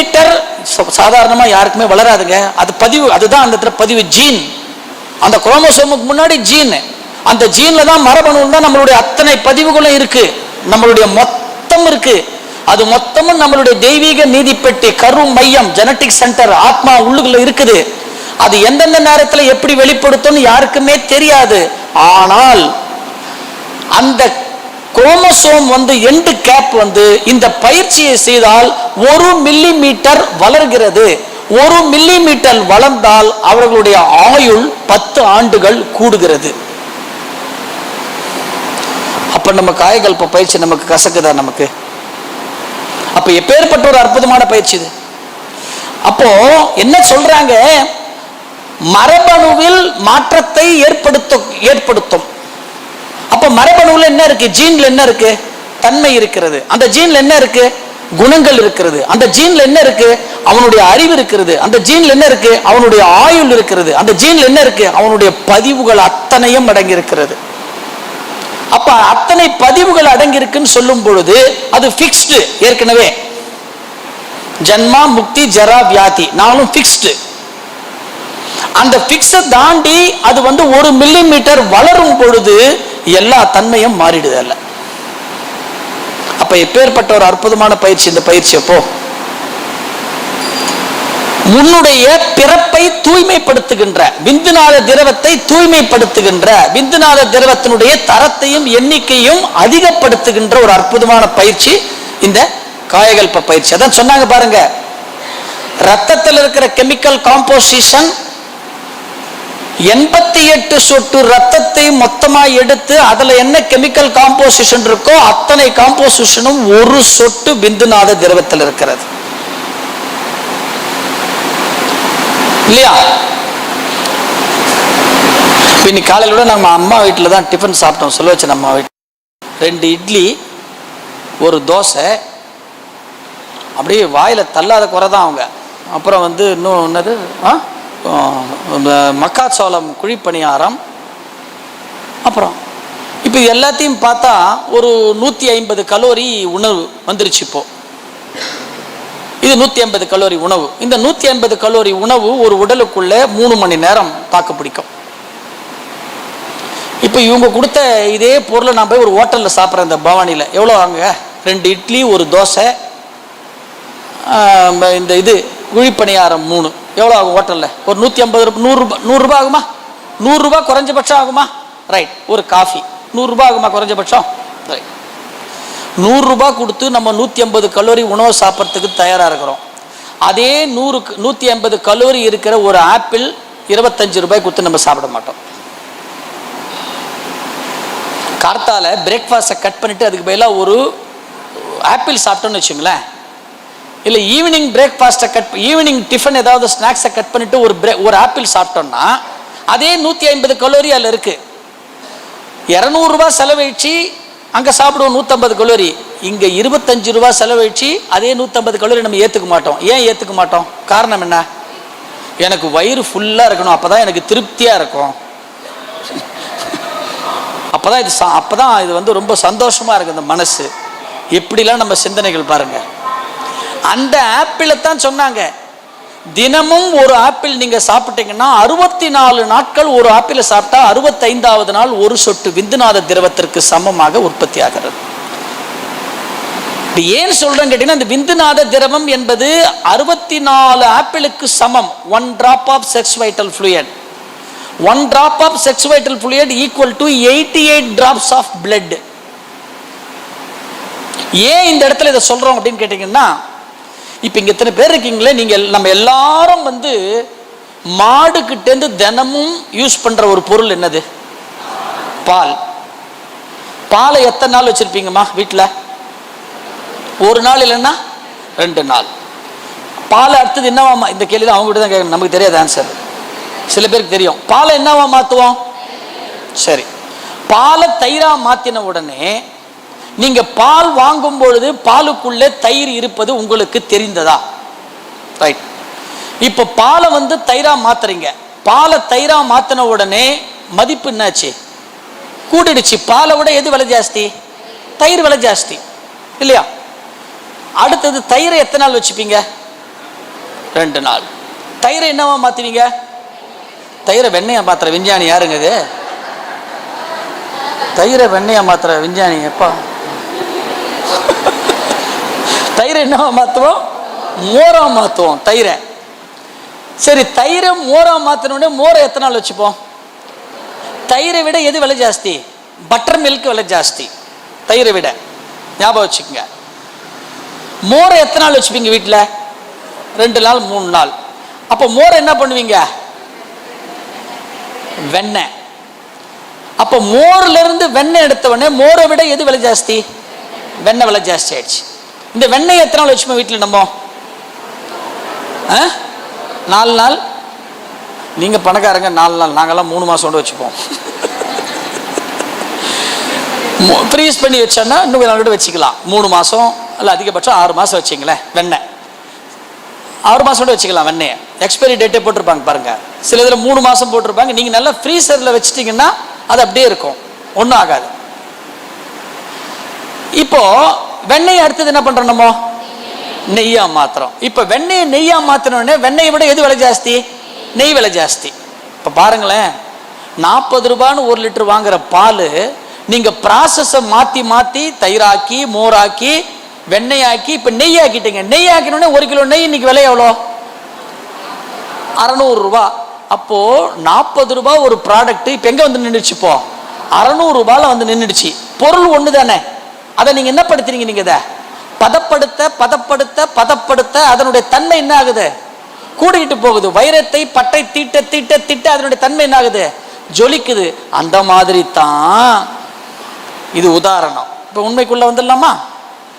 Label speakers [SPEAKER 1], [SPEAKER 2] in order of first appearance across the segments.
[SPEAKER 1] Inhibitor சாதாரணமாக யாருக்குமே வளராதுங்க. அது பதிவு அதுதான் அந்த இடத்துல பதிவு ஜீன் அந்த குரோமோசோமுக்கு முன்னாடி ஜீன் அந்த ஜீன்ல தான் மரபணுவில் தான் நம்மளுடைய அத்தனை பதிவுகளும் இருக்கு. நம்மளுடைய மொத்தம் இருக்கு. அது மொத்தமும் நம்மளுடைய தெய்வீக நீதிப்பெட்டி கரு மையம் ஜெனட்டிக் சென்டர் ஆத்மா உள்ளுக்குள்ள இருக்குது. அது எந்தெந்த நேரத்தில் எப்படி வெளிப்படுத்தும்னு யாருக்குமே தெரியாது. ஆனால் அந்த குரோமோசோம் வந்து எண்டு கேப் வந்து இந்த பயிற்சியை செய்தால் ஒரு மில்லி மீட்டர் வளர்கிறது. ஒரு மில்லி மீட்டர் வளர்ந்தால் அவர்களுடைய ஆயுள் பத்து ஆண்டுகள் கூடுகிறது. அப்ப நம்ம காயகல்ப பயிற்சி நமக்கு கசக்குதா நமக்கு? அப்ப எப்பேற்பட்ட ஒரு அற்புதமான பயிற்சி இது? அப்போ என்ன சொல்றாங்க? மரபணுவில் மாற்றத்தை ஏற்படுத்த ஏற்படுத்தும். மரபணுவில் என்ன இருக்கு? ஜீன்ல என்ன இருக்கு? தன்மை இருக்கிறது. அந்த ஜீன்ல என்ன இருக்கு? குணங்கள் இருக்கிறது. அந்த ஜீன்ல என்ன இருக்கு? அவனுடைய அறிவு இருக்கிறது. அந்த ஜீன்ல என்ன இருக்கு? அவனுடைய ஆயுள் இருக்கிறது. அந்த ஜீன்ல என்ன இருக்கு? அவனுடைய பதிவுகள் அத்தனையும் அடங்கி இருக்கிறது அப்ப அத்தனை பதிவுகள் அடங்கி இருக்குன்னு சொல்லும் பொழுது அது ஃபிக்ஸ்டு ஏற்கனவே. ஜன்மா முக்தி ஜரா வியாதி நானும் ஃபிக்ஸ்டு அந்த பிக்ஸை தாண்டி அது வந்து ஒரு மில்லி மீட்டர் வளரும் பொழுது எல்லா தன்மையும் மாறிடுது அல்ல அப்ப எப்பேற்பட்ட ஒரு அற்புதமான பயிற்சி இந்த பயிற்சி அப்போ? உன்னுடைய பிறப்பை தூய்மைப்படுத்துகின்ற விந்துநாத திரவத்தை தூய்மைப்படுத்துகின்ற விந்துநாத திரவத்தினுடைய தரத்தையும் எண்ணிக்கையும் அதிகப்படுத்துகின்ற ஒரு அற்புதமான பயிற்சி இந்த காயகல்ப பயிற்சி. அதான் சொன்னாங்க பாருங்க. ரத்தத்தில் இருக்கிற கெமிக்கல் காம்போசிஷன் எண்பத்தி எட்டு சொட்டு ரத்தத்தை மொத்தமா எடுத்து அதுல என்ன கெமிக்கல் காம்போசிஷன் இருக்கோ அத்தனை காம்போசிஷனும் ஒரு சொட்டு பிந்துநாத திரவத்தில் இருக்கிறது. இல்லையா? இன்னைக்கு காலையில கூட நம்ம அம்மா வீட்டில் தான் டிஃபன் சாப்பிட்டோம். சொல்ல வச்சு நம்ம வீட்டில். ரெண்டு இட்லி ஒரு தோசை அப்படியே வாயில தள்ளாத குறை தான் அவங்க. அப்புறம் வந்து இன்னும் என்னது? ஆ? மக்காச்சோளம் குழிப்பணியாரம் அப்புறம். இப்போ எல்லாத்தையும் பார்த்தா ஒரு நூற்றி ஐம்பது கலோரி உணவு வந்துருச்சு இப்போ. இது நூற்றி ஐம்பது கலோரி உணவு. இந்த நூற்றி ஐம்பது கலோரி உணவு ஒரு உடலுக்குள்ளே மூணு மணி நேரம் தாக்கு பிடிக்கும். இப்போ இவங்க கொடுத்த இதே பொருளை நான் போய் ஒரு ஹோட்டலில் சாப்பிட்றேன் இந்த பவானியில். எவ்வளோ வாங்க ரெண்டு இட்லி ஒரு தோசை இந்த இது குழிப்பணியாரம் மூணு. எவ்வளோ ஆகும் ஹோட்டலில்? ஒரு நூற்றி ஐம்பது ரூபாய் நூறுரூபா நூறுரூபா ஆகுமா? நூறுரூபா குறைஞ்சபட்சம் ஆகுமா? ரைட் ஒரு காஃபி நூறுரூபா ஆகுமா குறைஞ்சபட்சம்? ரைட் நூறுரூபா கொடுத்து நம்ம நூற்றி ஐம்பது கலோரி உணவு சாப்பிட்றதுக்கு தயாராக இருக்கிறோம். அதே நூறுக்கு நூற்றி ஐம்பது கலோரி இருக்கிற ஒரு ஆப்பிள் இருபத்தஞ்சு ரூபாய் கொடுத்து நம்ம சாப்பிட மாட்டோம். கார்த்தால பிரேக்ஃபாஸ்ட்டை கட் பண்ணிட்டு அதுக்கு பதிலாக ஒரு ஆப்பிள் சாப்பிட்டோம்னு வச்சுங்களேன். இல்லை ஈவினிங் பிரேக்ஃபாஸ்ட்டை கட் ஈவினிங் டிஃபன் ஏதாவது ஸ்நாக்ஸை கட் பண்ணிட்டு ஒரு பிரே ஒரு ஆப்பிள் சாப்பிட்டோம்னா அதே நூற்றி ஐம்பது கலோரி அதில் இருக்குது இரநூறுபா செலவழிச்சு அங்கே சாப்பிடுவோம் நூற்றம்பது கலோரி இங்கே இருபத்தஞ்சு ரூபா செலவழிச்சு அதே நூற்றம்பது கலோரி நம்ம ஏற்றுக்க மாட்டோம். ஏன் ஏற்றுக்க மாட்டோம்? காரணம் என்ன? எனக்கு வயிறு ஃபுல்லாக இருக்கணும். அப்போ தான் எனக்கு திருப்தியாக இருக்கும். அப்போ தான் இது சா- அப்பதான் இது வந்து ரொம்ப சந்தோஷமாக இருக்குது இந்த மனசு. எப்படிலாம் நம்ம சிந்தனைகள் பாருங்கள் அந்த ஆப்பிளை தான் சொன்னாங்க. தினமும் ஒரு ஆப்பிள் நீங்க சாப்பிட்டீங்கன்னா அறுபத்தி நாலு நாட்கள் ஒரு ஆப்பிளை சாப்பிட்டா அறுபத்தைந்தாவது நாள் ஒரு சொட்டு விந்துநாத திரவத்திற்கு சமமாக உற்பத்தி ஆகிறது. ஏன் சொல்றேன் கேட்டீங்கன்னா இந்த விந்துநாத திரவம் என்பது அறுபத்தி நாலு ஆப்பிளுக்கு சமம். One drop of sex vital fluid one drop of sex vital fluid equal to eighty eight drops of blood ஏன் இந்த இடத்துல இதை சொல்றோம் அப்படின்னு கேட்டிங்கன்னா இப்போ இங்கே இத்தனை பேர் இருக்கீங்களே நீங்கள் நம்ம எல்லாரும் வந்து மாடுக்கிட்டேருந்து தினமும் யூஸ் பண்ணுற ஒரு பொருள் என்னது? பால். பாலை எத்தனை நாள் வச்சுருப்பீங்கம்மா வீட்டில் ஒரு நாள் இல்லைன்னா ரெண்டு நாள். பாலை அடுத்தது என்னவாமா இந்த கேள்வி தான் அவங்ககிட்ட தான் கேட்கணும். நமக்கு தெரியாது ஆன்சர் சில பேருக்கு தெரியும். பாலை என்னவா மாற்றுவோம் சரி. பாலை தயிராக மாற்றின உடனே நீங்க பால் வாங்கும் பொழுது பாலுக்குள்ளே தயிர் இருப்பது உங்களுக்கு தெரிந்ததா? ரைட் இப்போ பாலை வந்து தயிரா மாத்துறீங்க. பாலை தயிரா மாத்தின உடனே மதிப்பு என்னாச்சு? கூடிடுச்சு. பாலை விட எது விலை ஜாஸ்தி? தயிர் விலை ஜாஸ்தி. இல்லையா? அடுத்தது தயிரை எத்தனை நாள் வச்சுப்பீங்க? ரெண்டு நாள். தயிரை என்னவா மாற்றுவீங்க தயிரை வெண்ணையா மாத்திர விஞ்ஞானி யாருங்க இது? தயிரை வெண்ணையா மாத்திர விஞ்ஞானி எப்பா? தயிரை என்னவா மாற்றுவோம் மோரா மாற்றுவோம் தயிரை. சரி தயிரை மோரா மாற்றினோடனே மோரை எத்தனை நாள் வச்சுப்போம்? தயிரை விட எது விலை ஜாஸ்தி? பட்டர் மில்க் விலை ஜாஸ்தி. தயிரை விட. ஞாபகம் வச்சுக்கோங்க. மோரை எத்தனை நாள் வச்சுப்பீங்க வீட்டில் ரெண்டு நாள் மூணு நாள். அப்போ மோரை என்ன பண்ணுவீங்க? வெண்ணெய். அப்போ மோர்ல இருந்து வெண்ணெய் எடுத்த உடனே மோரை விட எது விலை ஜாஸ்தி? வெண்ணெய் விலை ஜாஸ்தி ஆயிடுச்சு. இந்த வெண்ணெய் எத்தனை நாள் வச்சுப்போம் வீட்டில் நம்ம? ஆ? நாலு நாள்? நீங்க பணக்காரங்க நாலு நாள். நாங்கெல்லாம் மூணு மாசம் கொண்டு வச்சுப்போம். ஃப்ரீஸ் பண்ணி வச்சோன்னா இன்னும் கொஞ்சம் நாள் கூட வச்சுக்கலாம். மூணு மாசம் இல்லை அதிகபட்சம் ஆறு மாசம் வச்சிங்களேன் வெண்ணெய். ஆறு மாசம் கூட வச்சுக்கலாம் வெண்ணெய். எக்ஸ்பைரி டேட்டே போட்டிருப்பாங்க பாருங்க. சில இதில் மூணு மாசம் போட்டிருப்பாங்க. நீங்க நல்லா ஃப்ரீசரில் வச்சுட்டிங்கன்னா அது அப்படியே இருக்கும். ஒன்றும் ஆகாது. இப்போ வெண்ணெய் அடுத்தது என்ன பண்றோம் நம்ம? நெய்யா மாத்திரம் இப்போ வெண்ணெயை நெய்யா மாத்தினோடனே வெண்ணெயை விட எது விலை ஜாஸ்தி? நெய் விலை ஜாஸ்தி. இப்போ பாருங்களேன் நாற்பது ரூபான்னு ஒரு லிட்டர் வாங்குற பால் நீங்க ப்ராசஸை மாத்தி மாத்தி தயிராக்கி மோராக்கி வெண்ணெயாக்கி இப்போ நெய் ஆக்கிட்டீங்க நெய் ஆக்கினோடனே ஒரு கிலோ நெய் இன்னைக்கு விலை எவ்வளோ? அறநூறு ரூபா. அப்போ நாற்பது ரூபாய் ஒரு ப்ராடக்ட் இப்போ எங்க வந்து நின்றுச்சு இப்போ? அறநூறு வந்து நின்றுடுச்சு பொருள் ஒன்று தானே அதை நீங்க என்ன படுத்துறீங்க நீங்க இதை? பதப்படுத்த பதப்படுத்த பதப்படுத்த அதனுடைய தன்மை என்ன ஆகுது? கூடிக்கிட்டு போகுது. வைரத்தை பட்டை தீட்ட தீட்ட தீட்ட அதனுடைய தன்மை என்ன ஆகுது? ஜொலிக்குது. அந்த மாதிரி தான் இது உதாரணம். இப்போ உண்மைக்குள்ள வந்துடலாமா?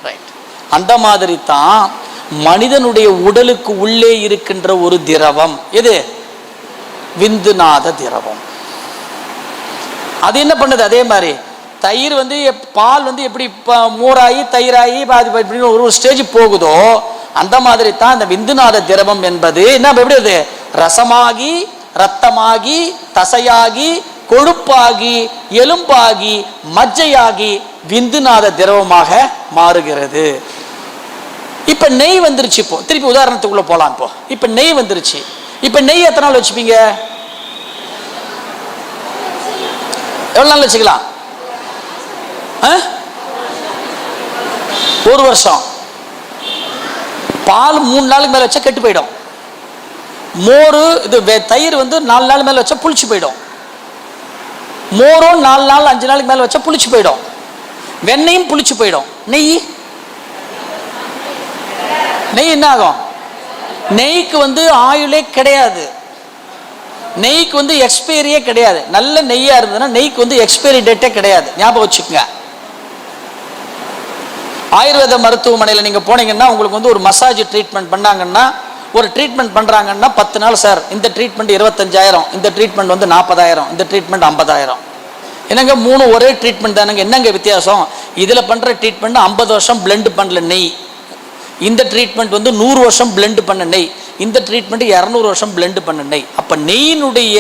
[SPEAKER 1] ரைட் அந்த மாதிரி தான் மனிதனுடைய உடலுக்கு உள்ளே இருக்கின்ற ஒரு திரவம். எது? விந்துநாத திரவம். அது என்ன பண்ணுது? அதே மாதிரி தயிர் வந்து எப்- பால் வந்து எப்படி இப்போ மோராகி தயிராகி பாதி இப்படின்னு ஒரு ஒரு ஸ்டேஜ் போகுதோ அந்த மாதிரி தான் அந்த விந்துநாத திரவம் என்பது. என்ன எப்படி அது? ரசமாகி ரத்தமாகி தசையாகி கொழுப்பாகி எலும்பாகி மஜ்ஜையாகி விந்துநாத திரவமாக மாறுகிறது. இப்ப நெய் வந்துருச்சு இப்போ. திருப்பி உதாரணத்துக்குள்ள போலாம் இப்போ. இப்ப நெய் வந்துருச்சு. இப்ப நெய் எத்தனை நாள் வச்சுப்பீங்க? எவ்வளவு நாள் வச்சுக்கலாம்? ஒரு வருஷம். பால் மூணு நாளுக்கு மேலே வச்சா கெட்டு போயிடும். மோர் இது தயிர் வந்து நாலு நாள் மேலே வச்சா புளிச்சு போயிடும். மோரும் நாலு நாள் அஞ்சு நாளுக்கு மேலே வச்சா புளிச்சு போயிடும். வெண்ணையும் புளிச்சு போயிடும். நெய்? நெய் என்ன ஆகும்? நெய்க்கு வந்து ஆயுளே கிடையாது. நெய்க்கு வந்து எக்ஸ்பைரியே கிடையாது. நல்ல நெய்யாக இருந்ததுன்னா நெய்க்கு வந்து எக்ஸ்பைரி டேட்டே கிடையாது. ஞாபகம் வச்சுக்கோங்க. ஆயுர்வேத மருத்துவமனையில் நீங்கள் போனீங்கன்னா உங்களுக்கு வந்து ஒரு மசாஜ் ட்ரீட்மெண்ட் பண்ணாங்கன்னா ஒரு ட்ரீட்மெண்ட் பண்ணுறாங்கன்னா பத்து நாள் சார் இந்த ட்ரீட்மெண்ட் இருபத்தஞ்சாயிரம் இந்த ட்ரீட்மெண்ட் வந்து நாற்பதாயிரம் இந்த ட்ரீட்மெண்ட் ஐம்பதாயிரம். என்னங்க மூணு ஒரே ட்ரீட்மெண்ட் தானங்க. என்னங்க வித்தியாசம்? இதில் பண்ணுற ட்ரீட்மெண்ட் ஐம்பது வருஷம் பிளெண்டு பண்ணல நெய். இந்த ட்ரீட்மெண்ட் வந்து நூறு வருஷம் பிளெண்டு பண்ண நெய். இந்த ட்ரீட்மெண்ட் இரநூறு வருஷம் பிளெண்டு பண்ண நெய். அப்போ நெய்யினுடைய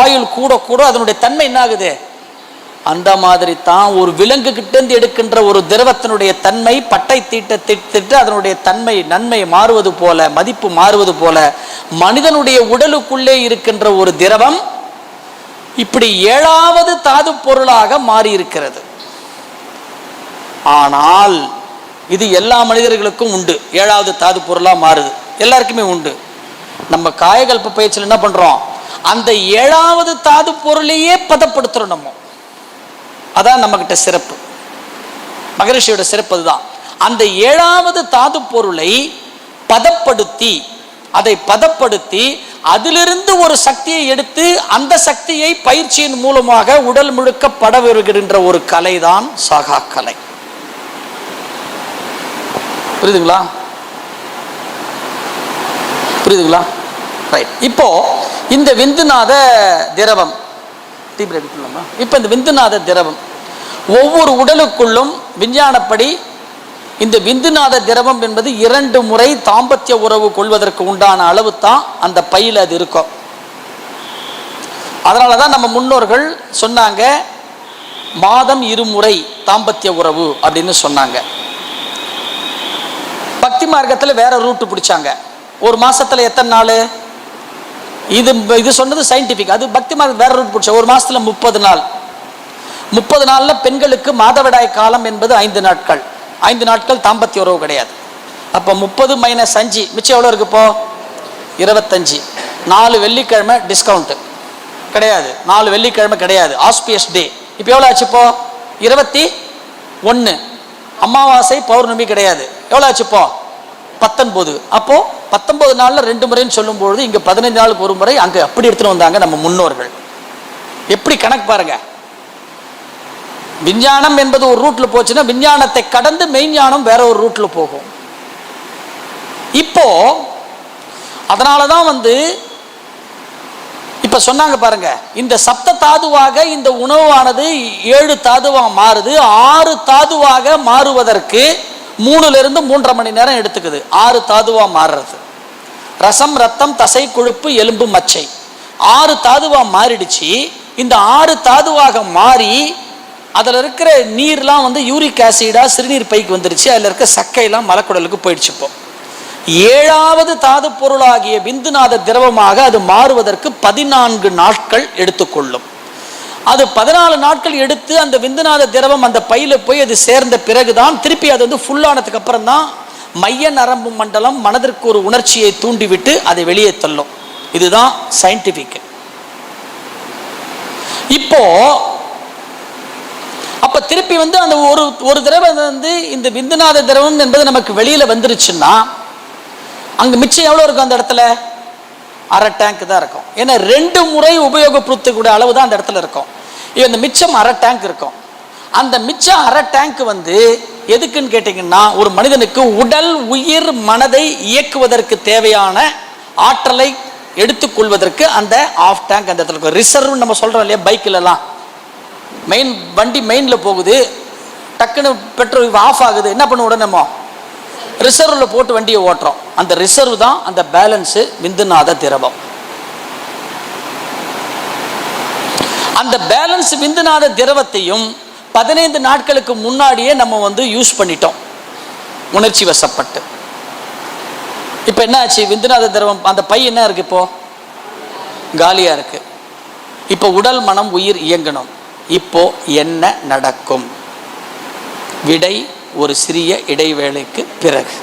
[SPEAKER 1] ஆயுள் கூட கூட அதனுடைய தன்மை என்ன ஆகுது? அந்த மாதிரி தான் ஒரு விலங்கு கிட்டேருந்து எடுக்கின்ற ஒரு திரவத்தினுடைய தன்மை பட்டை தீட்ட திட்டு அதனுடைய தன்மை நன்மை மாறுவது போல மதிப்பு மாறுவது போல மனிதனுடைய உடலுக்குள்ளே இருக்கின்ற ஒரு திரவம் இப்படி ஏழாவது தாது பொருளாக மாறி இருக்கிறது ஆனால் இது எல்லா மனிதர்களுக்கும் உண்டு. ஏழாவது தாது பொருளாக மாறுது. எல்லாருக்குமே உண்டு. நம்ம காயகல்ப பயிற்சியில் என்ன பண்ணுறோம் அந்த ஏழாவது தாது பொருளையே பதப்படுத்துகிறோம் நம்ம. அதான் நம்மகிட்ட சிறப்பு. மகரிஷியோட சிறப்பு அதுதான். அந்த ஏழாவது தாது பொருளை பதப்படுத்தி அதை பதப்படுத்தி அதிலிருந்து ஒரு சக்தியை எடுத்து அந்த சக்தியை பயிற்சியின் மூலமாக உடல் முழுக்க வருகின்ற ஒரு கலை தான் சாகா கலை. புரியுதுங்களா? புரியுதுங்களா? ரைட் இப்போ இந்த விந்துநாத திரவம் தீபிர இப்போ இந்த விந்துநாத திரவம் ஒவ்வொரு உடலுக்குள்ளும் விஞ்ஞானப்படி இந்த விந்துநாத திரவம் என்பது இரண்டு முறை தாம்பத்திய உறவு கொள்வதற்கு உண்டான அளவு தான் அந்த பையில் அது இருக்கும் அதனால தான் நம்ம முன்னோர்கள் சொன்னாங்க மாதம் இருமுறை தாம்பத்திய உறவு அப்படின்னு சொன்னாங்க. பக்தி மார்க்கத்தில் வேற ரூட்டு பிடிச்சாங்க. ஒரு மாசத்துல எத்தனை நாள்? இது இது சொன்னது சயின்டிஃபிக் அது பக்தி மாதம் வேற ரூட் பிடிச்ச ஒரு மாசத்துல முப்பது நாள். முப்பது நாள்ல பெண்களுக்கு மாதவிடாய் காலம் என்பது ஐந்து நாட்கள். ஐந்து நாட்கள் தாம்பத்திய உறவு கிடையாது. அப்போ முப்பது மைனஸ் அஞ்சு மிச்சம் எவ்வளோ இருக்கு இப்போ? இருபத்தஞ்சு. நாலு வெள்ளிக்கிழமை டிஸ்கவுண்ட்டு கிடையாது. நாலு வெள்ளிக்கிழமை கிடையாது. ஆஸ்பியஸ் டே இப்போ எவ்வளோ ஆச்சு இப்போ? இருபத்தி ஒன்று அமாவாசை பௌர்ணமி கிடையாது. எவ்வளோ ஆச்சு இப்போ? பத்தொன்பது. அப்போ பத்தொன்பது நாள்ல ரெண்டு முறைன்னு சொல்லும்பொழுது இங்க பதினைந்து நாளுக்கு ஒரு முறை அங்க அப்படி எடுத்துட்டு வந்தாங்க நம்ம முன்னோர்கள். எப்படி கணக்கு பாருங்க. விஞ்ஞானம் என்பது ஒரு ரூட்ல போச்சுன்னா விஞ்ஞானத்தை கடந்து மெய்ஞானம் வேற ஒரு ரூட்ல போகும். இப்போ அதனாலதான் வந்து இப்ப சொன்னாங்க பாருங்க இந்த சப்த தாதுவாக இந்த உணவானது ஏழு தாதுவாக மாறுது ஆறு தாதுவாக மாறுவதற்கு மூணுலேருந்து மூன்றரை மணி நேரம் எடுத்துக்குது. ஆறு தாதுவாக மாறுறது. ரசம் ரத்தம் தசை கொழுப்பு எலும்பு மச்சை. ஆறு தாதுவாக மாறிடுச்சு. இந்த ஆறு தாதுவாக மாறி அதில் இருக்கிற நீர்லாம் வந்து யூரிக் ஆசிடாக சிறுநீர் பைக்கு வந்துருச்சு. அதில் இருக்க சக்கையெல்லாம் மலக்குடலுக்கு போயிடுச்சு இப்போ. ஏழாவது தாது பொருளாகிய விந்துநாத திரவமாக அது மாறுவதற்கு பதினான்கு நாட்கள் எடுத்துக்கொள்ளும். அது பதினாலு நாட்கள் எடுத்து அந்த விந்துநாத திரவம் அந்த பையில போய் அது சேர்ந்த பிறகுதான் திருப்பி அது வந்து ஃபுல்லானதுக்கு அப்புறம் தான் மைய நரம்பு மண்டலம் மனதிற்கு ஒரு உணர்ச்சியை தூண்டிவிட்டு அதை வெளியே தள்ளும். இதுதான் சயின்டிபிக் இப்போ அப்ப திருப்பி வந்து அந்த ஒரு ஒரு தடவை வந்து இந்த விந்துநாத திரவம் என்பது நமக்கு வெளியில வந்துருச்சுன்னா அங்க மிச்சம் எவ்வளவு இருக்கும் அந்த இடத்துல? அரை டேங்க் தான் இருக்கும். ஏன்னா ரெண்டு முறை உபயோகப்படுத்தக்கூடிய அளவு தான் அந்த இடத்துல இருக்கும். இந்த மிச்சம் அரை டேங்க் இருக்கும். அந்த மிச்சம் அரை டேங்க் வந்து எதுக்குன்னு கேட்டிங்கன்னா ஒரு மனிதனுக்கு உடல் உயிர் மனதை இயக்குவதற்கு தேவையான ஆற்றலை எடுத்துக்கொள்வதற்கு அந்த ஆஃப் டேங்க் அந்த இடத்துல இருக்கும். ரிசர்வ் நம்ம சொல்கிறோம் இல்லையா பைக்கிலலாம் மெயின் வண்டி மெயினில் போகுது டக்குன்னு பெட்ரோல் ஆஃப் ஆகுது என்ன பண்ண உடனே நம்ம ரிசர்வில் போட்டு வண்டியை ஓட்டுறோம். அந்த ரிசர்வ் தான் அந்த பேலன்ஸு விந்துநாத திரவம். அந்த பேலன்ஸ் விந்துநாத திரவத்தையும் பதினைந்து நாட்களுக்கு முன்னாடியே நம்ம வந்து யூஸ் பண்ணிட்டோம். உணர்ச்சி வசப்பட்டு. இப்போ என்ன ஆச்சு? விந்துநாத திரவம் அந்த பை என்ன இருக்கு இப்போ? காலியா இருக்கு. இப்போ உடல் மனம் உயிர் இயங்கணும். இப்போ என்ன நடக்கும்? விடை ஒரு சிறிய இடைவேளைக்கு பிறகு.